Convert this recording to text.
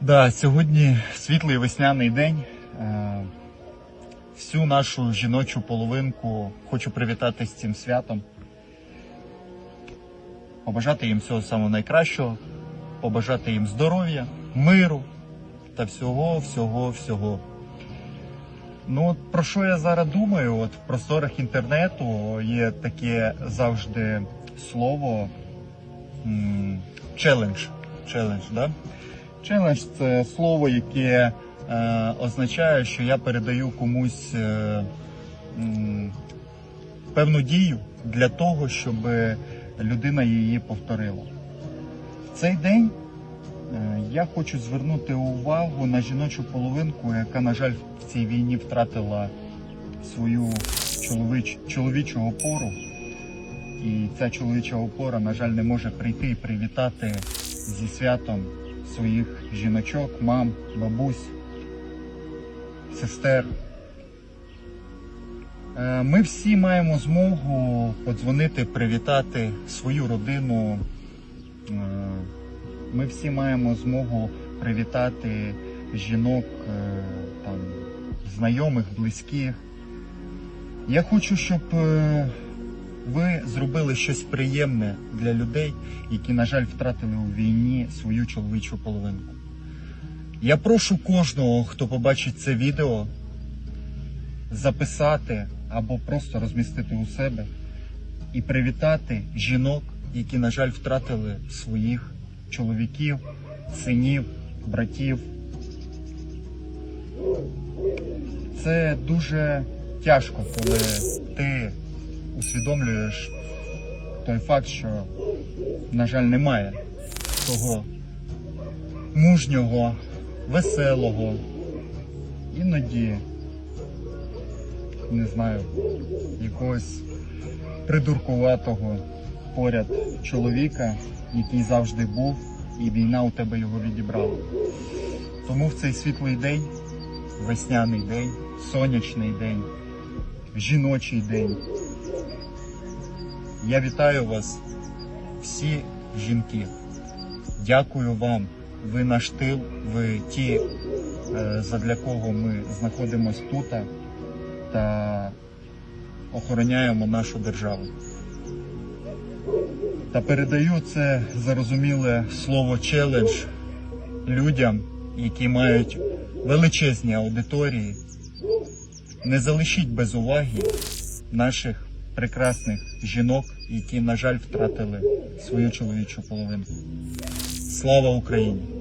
Да, сьогодні світлий весняний день. Е, Всю нашу жіночу половинку хочу привітати з цим святом. Побажати їм всього самого найкращого, побажати їм здоров'я, миру та всього, всього, всього. Ну, от про що я зараз думаю? От в просторах інтернету є таке завжди слово челендж. Челендж, да? Челендж це слово, яке е, означає, що я передаю комусь е, м, певну дію для того, щоб людина її повторила. В цей день е, я хочу звернути увагу на жіночу половинку, яка, на жаль, в цій війні втратила свою чоловіч, чоловічу опору. І ця чоловіча опора, на жаль, не може прийти і привітати зі святом своїх жіночок, мам, бабусь, сестер. Е, Ми всі маємо змогу подзвонити, привітати свою родину. Е, Ми всі маємо змогу привітати жінок, е, там, знайомих, близьких. Я хочу, щоб ви зробили щось приємне для людей, які, на жаль, втратили у війні свою чоловічу половинку. Я прошу кожного, хто побачить це відео, записати або просто розмістити у себе і привітати жінок, які, на жаль, втратили своїх чоловіків, синів, братів. Це дуже тяжко, коли ти усвідомлюєш той факт, що, на жаль, немає того мужнього, веселого, іноді, не знаю, якогось придуркуватого поряд чоловіка, який завжди був, і війна у тебе його відібрала. Тому в цей світлий день, весняний день, сонячний день, жіночий день. Я вітаю вас, всі жінки. Дякую вам. Ви наш тил, ви ті, е, задля кого ми знаходимося тут та охороняємо нашу державу. Та передаю це зарозуміле слово челендж людям, які мають величезні аудиторії. Не залишіть без уваги наших прекрасних жінок, які, на жаль, втратили свою чоловічу половинку. Слава Україні!